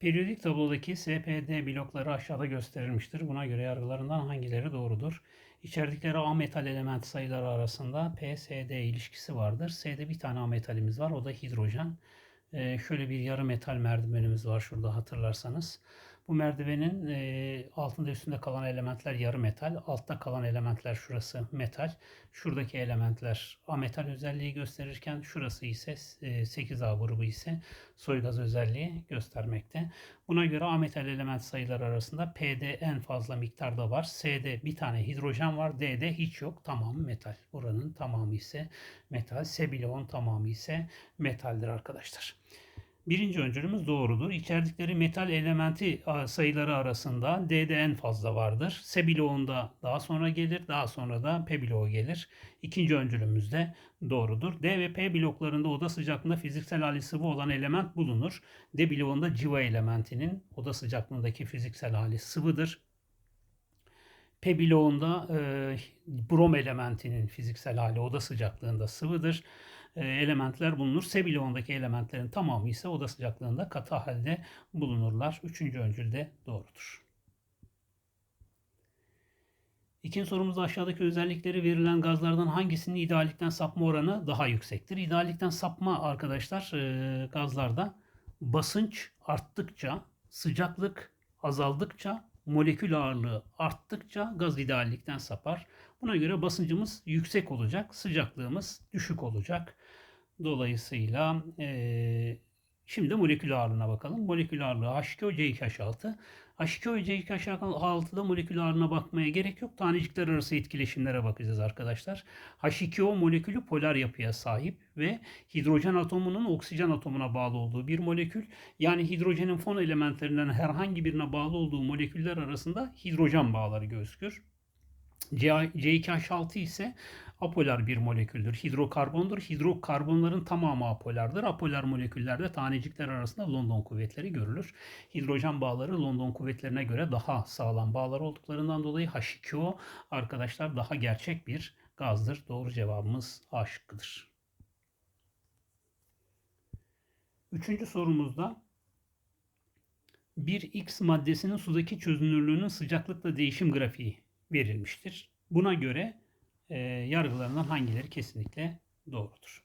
Periyodik tablodaki SPD blokları aşağıda gösterilmiştir. Buna göre yargılarından hangileri doğrudur? İçerdikleri A metal element sayıları arasında PSD ilişkisi vardır. S'de bir tane A metalimiz var. O da hidrojen. Ee, şöyle bir yarı metal merdivenimiz var şurada hatırlarsanız. Bu merdivenin e, altında üstünde kalan elementler yarı metal. Altta kalan elementler şurası metal. Şuradaki elementler ametal özelliği gösterirken şurası ise e, 8A grubu ise soy gaz özelliği göstermekte. Buna göre ametal element sayıları arasında P'de en fazla miktarda var. S'de bir tane hidrojen var. D'de hiç yok. Tamamı metal. Buranın tamamı ise metal. S bloğun tamamı ise metaldir arkadaşlar. Birinci öncülümüz doğrudur. İçerdikleri metal elementi sayıları arasında D'de en fazla vardır. S bloğunda daha sonra gelir. Daha sonra da P bloğu gelir. İkinci öncülümüz de doğrudur. D ve P bloklarında oda sıcaklığında fiziksel hali sıvı olan element bulunur. D bloğunda civa elementinin oda sıcaklığındaki fiziksel hali sıvıdır. P bloğunda e, brom elementinin fiziksel hali oda sıcaklığında sıvıdır. E, elementler bulunur. S bloğundaki elementlerin tamamı ise oda sıcaklığında katı halde bulunurlar. Üçüncü öncül de doğrudur. İkinci sorumuzda aşağıdaki özellikleri verilen gazlardan hangisinin ideallikten sapma oranı daha yüksektir? İdeallikten sapma arkadaşlar e, gazlarda basınç arttıkça, sıcaklık azaldıkça, molekül ağırlığı arttıkça gaz ideallikten sapar. Buna göre basıncımız yüksek olacak, sıcaklığımız düşük olacak. Dolayısıyla e, şimdi molekül ağırlığına bakalım. Molekül ağırlığı H2O C2H6. H2O ve C2H6'da molekül ağırlığına bakmaya gerek yok. Tanecikler arası etkileşimlere bakacağız arkadaşlar. H2O molekülü polar yapıya sahip ve hidrojen atomunun oksijen atomuna bağlı olduğu bir molekül. Yani hidrojenin fon elementlerinden herhangi birine bağlı olduğu moleküller arasında hidrojen bağları gözükür. C2H6 ise apolar bir moleküldür. Hidrokarbondur. Hidrokarbonların tamamı apolardır. Apolar moleküllerde tanecikler arasında London kuvvetleri görülür. Hidrojen bağları London kuvvetlerine göre daha sağlam bağlar olduklarından dolayı H2O arkadaşlar daha gerçek bir gazdır. Doğru cevabımız A şıkkıdır. Üçüncü sorumuzda bir X maddesinin sudaki çözünürlüğünün sıcaklıkla değişim grafiği verilmiştir. Buna göre e, yargılarından hangileri kesinlikle doğrudur?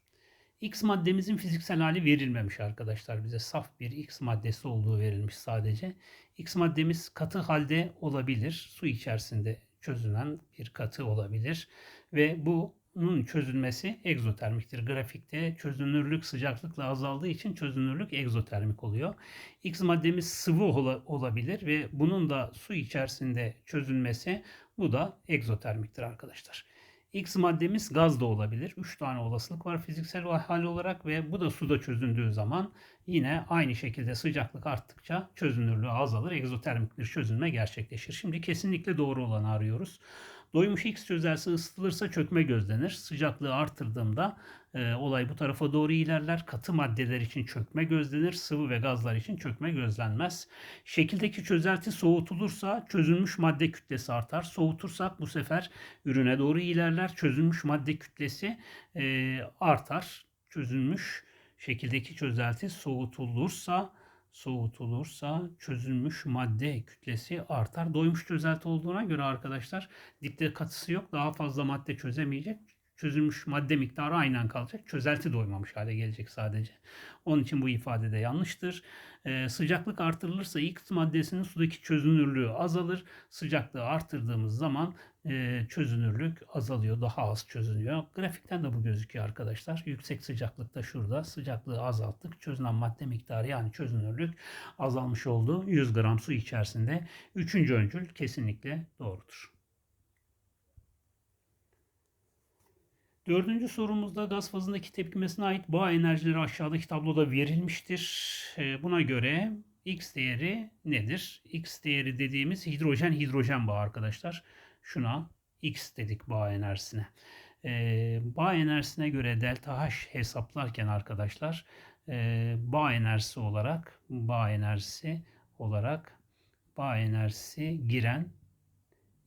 X maddemizin fiziksel hali verilmemiş arkadaşlar. Bize saf bir X maddesi olduğu verilmiş sadece. X maddemiz katı halde olabilir. Su içerisinde çözünen bir katı olabilir. Ve bunun çözülmesi egzotermiktir. Grafikte çözünürlük sıcaklıkla azaldığı için çözünürlük egzotermik oluyor. X maddemiz sıvı olabilir ve bunun da su içerisinde çözülmesi bu da egzotermiktir arkadaşlar. X maddemiz gaz da olabilir. 3 tane olasılık var fiziksel hal olarak ve bu da suda çözündüğü zaman yine aynı şekilde sıcaklık arttıkça çözünürlüğü azalır. Egzotermik bir çözünme gerçekleşir. Şimdi kesinlikle doğru olanı arıyoruz. Doymuş X çözelsi ısıtılırsa çökme gözlenir. Sıcaklığı artırdığımda e, olay bu tarafa doğru ilerler. Katı maddeler için çökme gözlenir. Sıvı ve gazlar için çökme gözlenmez. Şekildeki çözelti soğutulursa çözülmüş madde kütlesi artar. Soğutursak bu sefer ürüne doğru ilerler. Çözülmüş madde kütlesi e, artar. Çözülmüş şekildeki çözelti soğutulursa soğutulursa çözülmüş madde kütlesi artar. Doymuş çözelti olduğuna göre arkadaşlar dipte katısı yok. Daha fazla madde çözemeyecek. Çözülmüş madde miktarı aynen kalacak. Çözelti doymamış hale gelecek sadece. Onun için bu ifade de yanlıştır. Ee, sıcaklık artırılırsa X maddesinin sudaki çözünürlüğü azalır. Sıcaklığı artırdığımız zaman e, çözünürlük azalıyor. Daha az çözünüyor. Grafikten de bu gözüküyor arkadaşlar. Yüksek sıcaklıkta şurada sıcaklığı azalttık. Çözünen madde miktarı yani çözünürlük azalmış oldu. 100 gram su içerisinde. Üçüncü öncül kesinlikle doğrudur. Dördüncü sorumuzda gaz fazındaki tepkimesine ait bağ enerjileri aşağıdaki tabloda verilmiştir. Ee, buna göre X değeri nedir? X değeri dediğimiz hidrojen hidrojen bağı arkadaşlar. Şuna X dedik bağ enerjisine. Ee, bağ enerjisine göre delta H hesaplarken arkadaşlar e, bağ enerjisi olarak bağ enerjisi olarak bağ enerjisi giren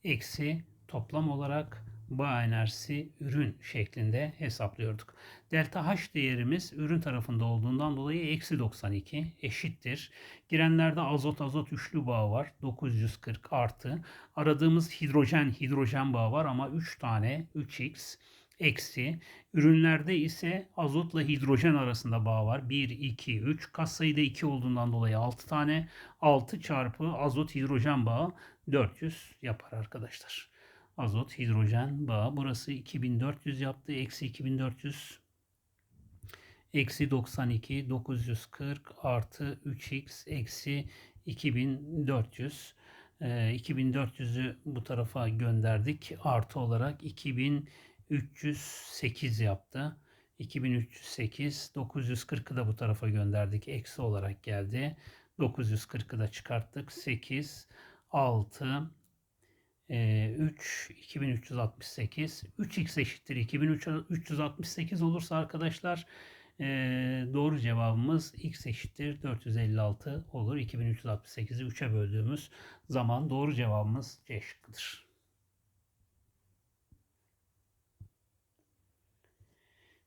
eksi toplam olarak bağ enerjisi ürün şeklinde hesaplıyorduk. Delta H değerimiz ürün tarafında olduğundan dolayı eksi 92 eşittir. Girenlerde azot azot üçlü bağ var 940 artı. Aradığımız hidrojen hidrojen bağı var ama 3 tane 3x eksi. Ürünlerde ise azotla hidrojen arasında bağ var. 1, 2, 3. Kas sayıda 2 olduğundan dolayı 6 tane. 6 çarpı azot hidrojen bağı 400 yapar arkadaşlar. Azot hidrojen bağı. Burası 2400 yaptı. Eksi 2400 eksi 92 940 artı 3x eksi 2400 e, 2400'ü bu tarafa gönderdik. Artı olarak 2308 yaptı. 2308 940'ı da bu tarafa gönderdik. Eksi olarak geldi. 940'ı da çıkarttık. 8 6 3 2368 3x eşittir 2368 olursa arkadaşlar e, doğru cevabımız x eşittir 456 olur. 2368'i 3'e böldüğümüz zaman doğru cevabımız C şıkkıdır.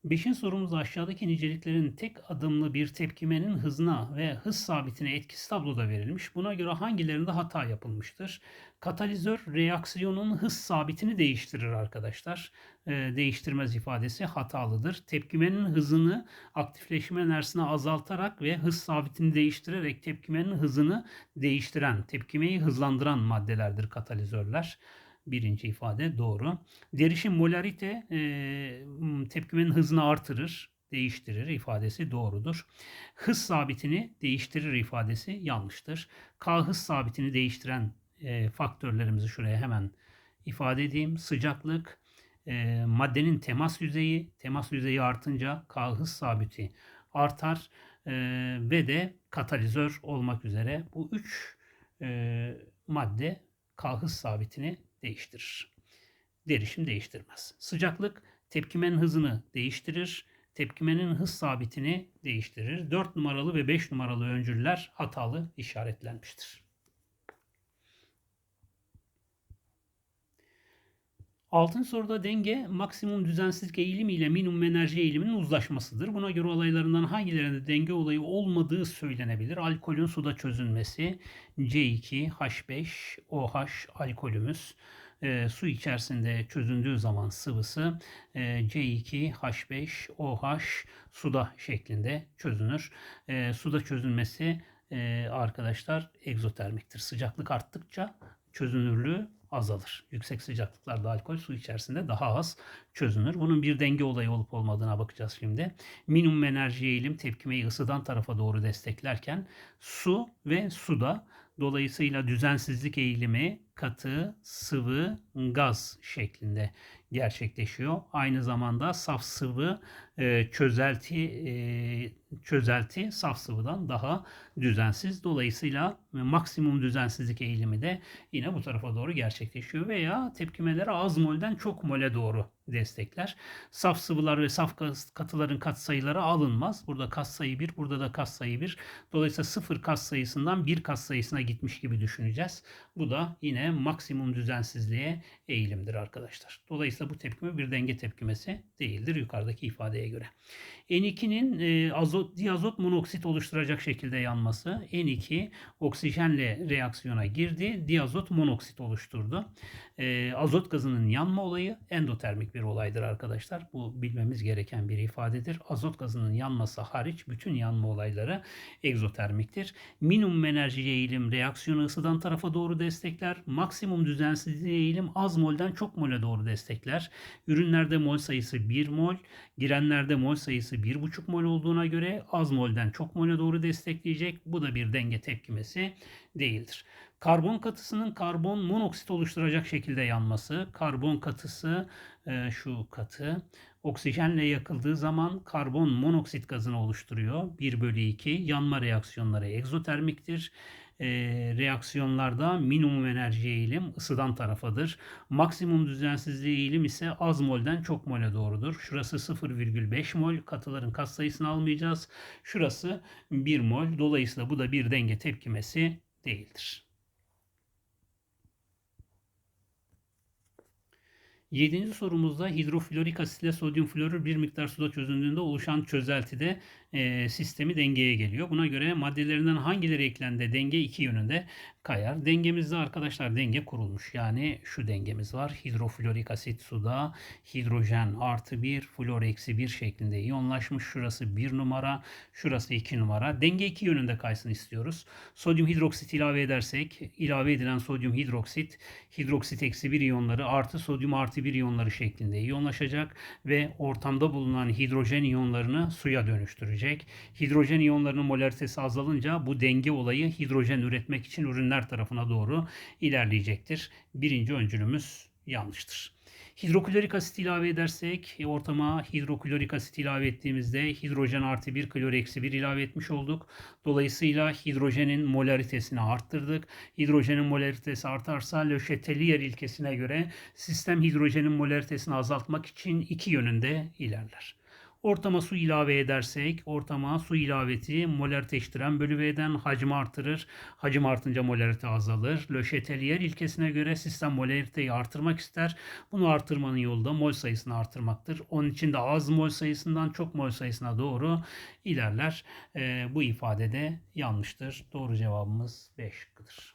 Beşin sorumuz aşağıdaki niceliklerin tek adımlı bir tepkimenin hızına ve hız sabitine etkisi tabloda verilmiş. Buna göre hangilerinde hata yapılmıştır? Katalizör reaksiyonun hız sabitini değiştirir arkadaşlar. E, değiştirmez ifadesi hatalıdır. Tepkimenin hızını aktifleşme enerjisine azaltarak ve hız sabitini değiştirerek tepkimenin hızını değiştiren, tepkimeyi hızlandıran maddelerdir katalizörler. Birinci ifade doğru. Derişim molarite e, tepkimenin hızını artırır, değiştirir ifadesi doğrudur. Hız sabitini değiştirir ifadesi yanlıştır. K hız sabitini değiştiren e, faktörlerimizi şuraya hemen ifade edeyim. Sıcaklık, e, maddenin temas yüzeyi, temas yüzeyi artınca K hız sabiti artar e, ve de katalizör olmak üzere bu üç e, madde K hız sabitini değiştirir. Derişim değiştirmez. Sıcaklık tepkimenin hızını değiştirir. Tepkimenin hız sabitini değiştirir. 4 numaralı ve 5 numaralı öncüller hatalı işaretlenmiştir. Altın soruda denge maksimum düzensizlik eğilimi ile minimum enerji eğiliminin uzlaşmasıdır. Buna göre olaylarından hangilerinde denge olayı olmadığı söylenebilir. Alkolün suda çözünmesi, C2H5OH alkolümüz e, su içerisinde çözündüğü zaman sıvısı e, C2H5OH suda şeklinde çözünür. E, suda çözünmesi e, arkadaşlar egzotermiktir. Sıcaklık arttıkça çözünürlüğü azalır. Yüksek sıcaklıklarda alkol su içerisinde daha az çözünür. Bunun bir denge olayı olup olmadığına bakacağız şimdi. Minimum enerji eğilim tepkimeyi ısıdan tarafa doğru desteklerken su ve suda dolayısıyla düzensizlik eğilimi katı, sıvı, gaz şeklinde gerçekleşiyor. Aynı zamanda saf sıvı e, çözelti e, çözelti saf sıvıdan daha düzensiz. Dolayısıyla maksimum düzensizlik eğilimi de yine bu tarafa doğru gerçekleşiyor veya tepkimeleri az molden çok mole doğru destekler. Saf sıvılar ve saf katıların katsayıları alınmaz. Burada katsayı 1, burada da katsayı 1. Dolayısıyla sıfır katsayısından bir katsayısına gitmiş gibi düşüneceğiz. Bu da yine maksimum düzensizliğe eğilimdir arkadaşlar. Dolayısıyla bu tepkime bir denge tepkimesi değildir yukarıdaki ifadeye göre. N2'nin e, azot, diazot monoksit oluşturacak şekilde yanması. N2 oksijenle reaksiyona girdi. Diazot monoksit oluşturdu. E, azot gazının yanma olayı endotermik bir olaydır arkadaşlar. Bu bilmemiz gereken bir ifadedir. Azot gazının yanması hariç bütün yanma olayları egzotermiktir. Minimum enerji eğilim reaksiyonu ısıdan tarafa doğru destekler. Maksimum düzensizliği eğilim az molden çok mole doğru destekler. Ürünlerde mol sayısı 1 mol, girenlerde mol sayısı 1,5 mol olduğuna göre az molden çok mole doğru destekleyecek. Bu da bir denge tepkimesi değildir. Karbon katısının karbon monoksit oluşturacak şekilde yanması. Karbon katısı e, şu katı oksijenle yakıldığı zaman karbon monoksit gazını oluşturuyor. 1 bölü 2 yanma reaksiyonları egzotermiktir e, reaksiyonlarda minimum enerji eğilim ısıdan tarafadır. Maksimum düzensizliği eğilim ise az molden çok mole doğrudur. Şurası 0,5 mol. Katıların katsayısını almayacağız. Şurası 1 mol. Dolayısıyla bu da bir denge tepkimesi değildir. Yedinci sorumuzda hidroflorik asit ile sodyum florür bir miktar suda çözüldüğünde oluşan çözeltide e, sistemi dengeye geliyor. Buna göre maddelerinden hangileri eklendi? Denge iki yönünde kayar. Dengemizde arkadaşlar denge kurulmuş. Yani şu dengemiz var. Hidroflorik asit suda hidrojen artı 1, flor eksi 1 şeklinde iyonlaşmış. Şurası 1 numara, şurası 2 numara. Denge iki yönünde kaysın istiyoruz. Sodyum hidroksit ilave edersek ilave edilen sodyum hidroksit hidroksit eksi 1 iyonları artı sodyum artı 1 iyonları şeklinde iyonlaşacak ve ortamda bulunan hidrojen iyonlarını suya dönüştürecek. Hidrojen iyonlarının molaritesi azalınca bu denge olayı hidrojen üretmek için ürünler tarafına doğru ilerleyecektir. Birinci öncülümüz yanlıştır. Hidroklorik asit ilave edersek e, ortama hidroklorik asit ilave ettiğimizde hidrojen artı 1 klor eksi 1 ilave etmiş olduk. Dolayısıyla hidrojenin molaritesini arttırdık. Hidrojenin molaritesi artarsa Le Chatelier ilkesine göre sistem hidrojenin molaritesini azaltmak için iki yönünde ilerler. Ortama su ilave edersek ortama su ilaveti molarite eşittiren bölü V'den hacmi artırır. Hacim artınca molarite azalır. Le Chatelier ilkesine göre sistem molariteyi artırmak ister. Bunu artırmanın yolu da mol sayısını artırmaktır. Onun için de az mol sayısından çok mol sayısına doğru ilerler. E, bu ifade de yanlıştır. Doğru cevabımız 5 şıkkıdır.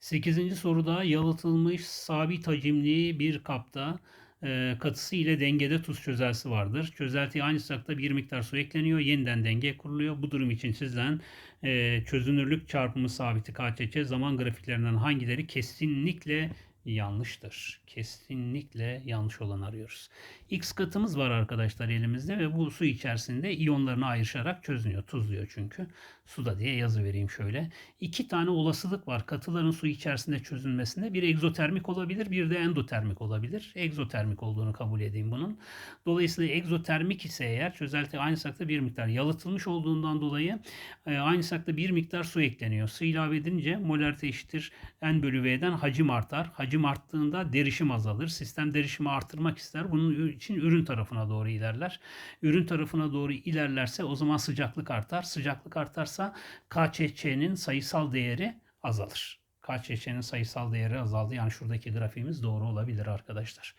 8. soruda yalıtılmış sabit hacimli bir kapta e, katısı ile dengede tuz çözeltisi vardır. Çözeltiye aynı sıcakta bir miktar su ekleniyor. Yeniden denge kuruluyor. Bu durum için sizden e, çözünürlük çarpımı sabiti KÇÇ zaman grafiklerinden hangileri kesinlikle yanlıştır. Kesinlikle yanlış olan arıyoruz. X katımız var arkadaşlar elimizde ve bu su içerisinde iyonlarını ayrışarak çözünüyor. Tuzluyor çünkü. Suda diye yazı vereyim şöyle. İki tane olasılık var katıların su içerisinde çözülmesinde. Bir egzotermik olabilir, bir de endotermik olabilir. Egzotermik olduğunu kabul edeyim bunun. Dolayısıyla egzotermik ise eğer çözelti aynı sakta bir miktar yalıtılmış olduğundan dolayı e, aynı sakta bir miktar su ekleniyor. Su ilave edince molarite eşittir n bölü v'den hacim artar. Hacim arttığında derişim azalır. Sistem derişimi artırmak ister. Bunun için ürün tarafına doğru ilerler. Ürün tarafına doğru ilerlerse o zaman sıcaklık artar. Sıcaklık artarsa KÇÇ'nin sayısal değeri azalır. KÇÇ'nin sayısal değeri azaldı. Yani şuradaki grafiğimiz doğru olabilir arkadaşlar.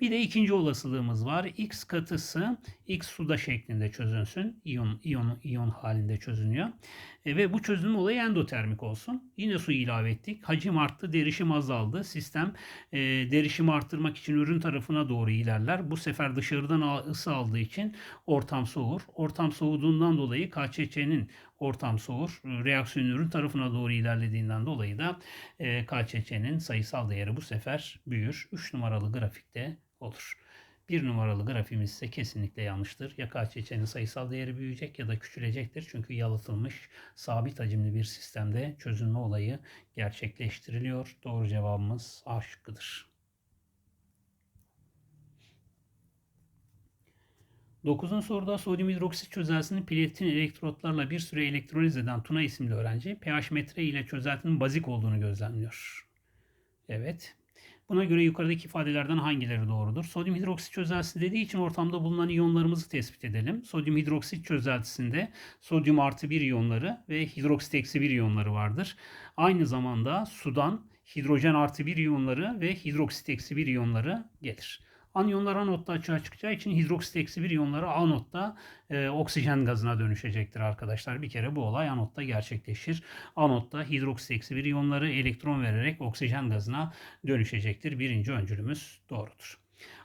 Bir de ikinci olasılığımız var. X katısı X suda şeklinde çözünsün. İyon, iyon, iyon halinde çözünüyor. E, ve bu çözünüm olayı endotermik olsun. Yine su ilave ettik. Hacim arttı, derişim azaldı. Sistem e, derişimi arttırmak için ürün tarafına doğru ilerler. Bu sefer dışarıdan ısı aldığı için ortam soğur. Ortam soğuduğundan dolayı KÇÇ'nin ortam soğur. Reaksiyon ürün tarafına doğru ilerlediğinden dolayı da e, KÇÇ'nin sayısal değeri bu sefer büyür. 3 numaralı grafikte olur. Bir numaralı grafimiz ise kesinlikle yanlıştır. Ya KÇÇ'nin sayısal değeri büyüyecek ya da küçülecektir. Çünkü yalıtılmış sabit hacimli bir sistemde çözünme olayı gerçekleştiriliyor. Doğru cevabımız A şıkkıdır. Dokuzuncu soruda sodyum hidroksit çözeltisinin platin elektrotlarla bir süre elektroliz eden Tuna isimli öğrenci pH metre ile çözeltinin bazik olduğunu gözlemliyor. Evet. Buna göre yukarıdaki ifadelerden hangileri doğrudur? Sodyum hidroksit çözeltisi dediği için ortamda bulunan iyonlarımızı tespit edelim. Sodyum hidroksit çözeltisinde sodyum artı bir iyonları ve hidroksit eksi bir iyonları vardır. Aynı zamanda sudan hidrojen artı bir iyonları ve hidroksit eksi bir iyonları gelir. Anyonlar anotta açığa çıkacağı için hidroksit eksi bir iyonları anotta e, oksijen gazına dönüşecektir arkadaşlar. Bir kere bu olay anotta gerçekleşir. Anotta hidroksit eksi bir iyonları elektron vererek oksijen gazına dönüşecektir. Birinci öncülümüz doğrudur.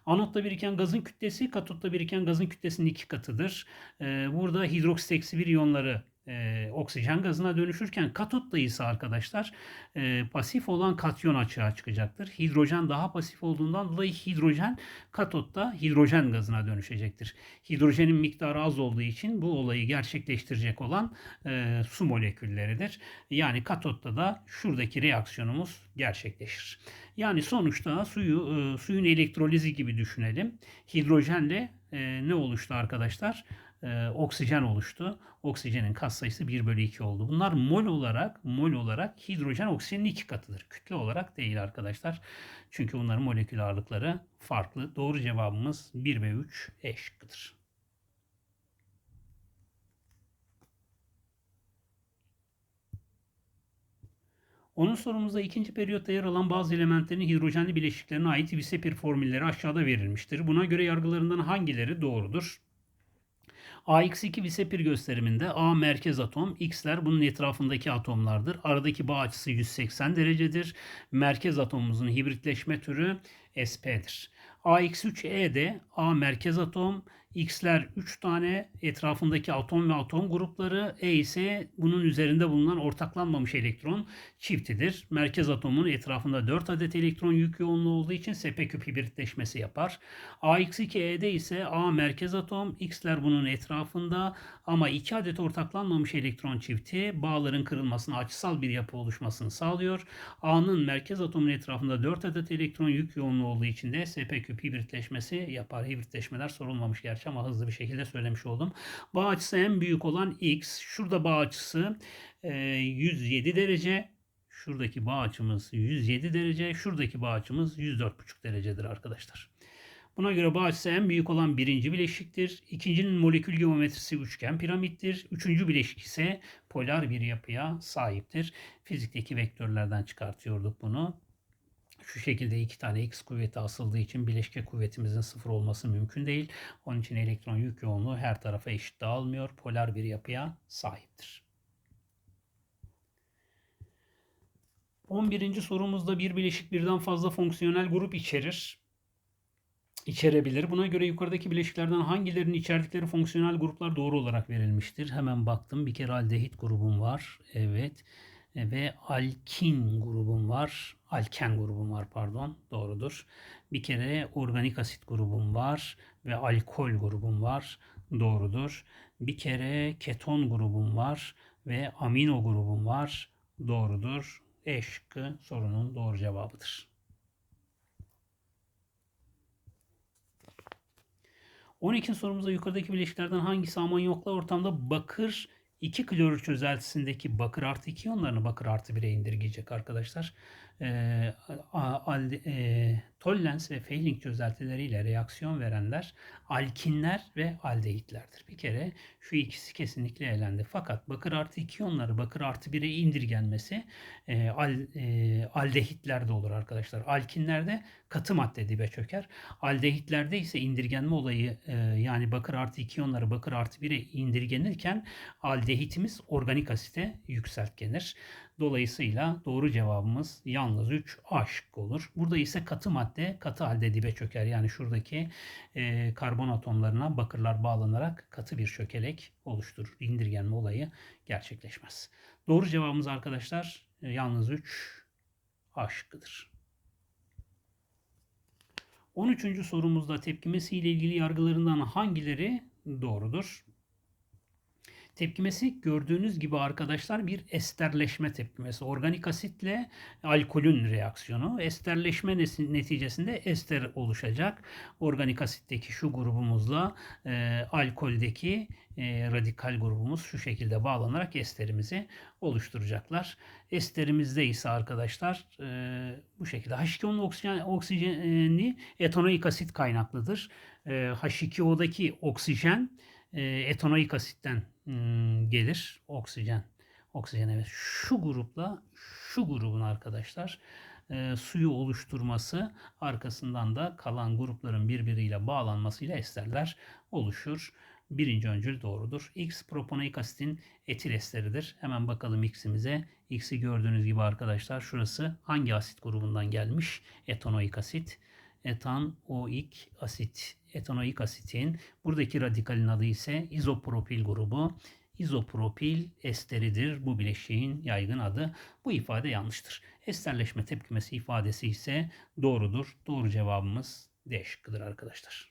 Anotta biriken gazın kütlesi katotta biriken gazın kütlesinin iki katıdır. E, burada hidroksit eksi bir iyonları e, oksijen gazına dönüşürken katotta ise arkadaşlar e, pasif olan katyon açığa çıkacaktır. Hidrojen daha pasif olduğundan dolayı hidrojen katotta hidrojen gazına dönüşecektir. Hidrojenin miktarı az olduğu için bu olayı gerçekleştirecek olan e, su molekülleridir. Yani katotta da şuradaki reaksiyonumuz gerçekleşir. Yani sonuçta suyu e, suyun elektrolizi gibi düşünelim. Hidrojenle e, ne oluştu arkadaşlar? E, oksijen oluştu. Oksijenin katsayısı 1 bölü 2 oldu. Bunlar mol olarak mol olarak hidrojen oksijenin iki katıdır. Kütle olarak değil arkadaşlar. Çünkü bunların molekül ağırlıkları farklı. Doğru cevabımız 1 ve 3 E şıkkıdır. Onun sorumuzda ikinci periyotta yer alan bazı elementlerin hidrojenli bileşiklerine ait Visepir formülleri aşağıda verilmiştir. Buna göre yargılarından hangileri doğrudur? AX2 Visepir gösteriminde A merkez atom, X'ler bunun etrafındaki atomlardır. Aradaki bağ açısı 180 derecedir. Merkez atomumuzun hibritleşme türü SP'dir. AX3E'de A merkez atom, X'ler 3 tane etrafındaki atom ve atom grupları, E ise bunun üzerinde bulunan ortaklanmamış elektron çiftidir. Merkez atomun etrafında 4 adet elektron yük yoğunluğu olduğu için SP küp hibritleşmesi yapar. AX2E'de ise A merkez atom, X'ler bunun etrafında ama 2 adet ortaklanmamış elektron çifti bağların kırılmasına açısal bir yapı oluşmasını sağlıyor. A'nın merkez atomun etrafında 4 adet elektron yük yoğunluğu olduğu için de SP küp hibritleşmesi yapar. Hibritleşmeler sorulmamış gerçi ama hızlı bir şekilde söylemiş oldum. Bağ açısı en büyük olan X. Şurada bağ açısı 107 derece. Şuradaki bağ açımız 107 derece. Şuradaki bağ açımız 104,5 derecedir arkadaşlar. Buna göre bağ açısı en büyük olan birinci bileşiktir. İkincinin molekül geometrisi üçgen piramittir. Üçüncü bileşik ise polar bir yapıya sahiptir. Fizikteki vektörlerden çıkartıyorduk bunu. Şu şekilde iki tane x kuvveti asıldığı için bileşke kuvvetimizin sıfır olması mümkün değil. Onun için elektron yük yoğunluğu her tarafa eşit dağılmıyor. Polar bir yapıya sahiptir. 11. sorumuzda bir bileşik birden fazla fonksiyonel grup içerir içerebilir. Buna göre yukarıdaki bileşiklerden hangilerinin içerdikleri fonksiyonel gruplar doğru olarak verilmiştir. Hemen baktım. Bir kere aldehit grubum var. Evet. Ve alkin grubum var. Alken grubum var pardon. Doğrudur. Bir kere organik asit grubum var. Ve alkol grubum var. Doğrudur. Bir kere keton grubum var. Ve amino grubum var. Doğrudur. E şıkkı sorunun doğru cevabıdır. 12. sorumuzda yukarıdaki bileşiklerden hangisi amonyokla ortamda bakır 2 klorür çözeltisindeki bakır artı 2 iyonlarını bakır artı 1'e indirgeyecek arkadaşlar. E, al, e, Tollens ve Fehling çözeltileriyle reaksiyon verenler alkinler ve aldehitlerdir. Bir kere şu ikisi kesinlikle elendi. Fakat bakır artı 2 iyonları bakır artı 1'e indirgenmesi e, al, e, aldehitlerde olur arkadaşlar. Alkinlerde katı madde dibe çöker. Aldehitlerde ise indirgenme olayı e, yani bakır artı 2 iyonları bakır artı 1'e indirgenirken aldehitimiz organik asite yükseltgenir. Dolayısıyla doğru cevabımız yalnız 3 A şıkkı olur. Burada ise katı madde katı halde dibe çöker. Yani şuradaki e, karbon atomlarına bakırlar bağlanarak katı bir çökelek oluşturur. İndirgenme olayı gerçekleşmez. Doğru cevabımız arkadaşlar e, yalnız 3 A şıkkıdır. 13. sorumuzda tepkimesi ile ilgili yargılarından hangileri doğrudur? Tepkimesi gördüğünüz gibi arkadaşlar bir esterleşme tepkimesi. Organik asitle alkolün reaksiyonu. Esterleşme neticesinde ester oluşacak. Organik asitteki şu grubumuzla e, alkoldeki e, radikal grubumuz şu şekilde bağlanarak esterimizi oluşturacaklar. Esterimizde ise arkadaşlar e, bu şekilde H2O'nun oksijen, oksijeni etanoik asit kaynaklıdır. E, H2O'daki oksijen e, etanoik asitten hmm, gelir. Oksijen. Oksijen evet. Şu grupla şu grubun arkadaşlar e, suyu oluşturması arkasından da kalan grupların birbiriyle bağlanmasıyla esterler oluşur. Birinci öncül doğrudur. X proponoik asitin etil esteridir. Hemen bakalım X'imize. X'i gördüğünüz gibi arkadaşlar şurası hangi asit grubundan gelmiş? Etanoik asit etanoik asit. Etanoik asitin buradaki radikalin adı ise izopropil grubu. İzopropil esteridir bu bileşiğin yaygın adı. Bu ifade yanlıştır. Esterleşme tepkimesi ifadesi ise doğrudur. Doğru cevabımız D şıkkıdır arkadaşlar.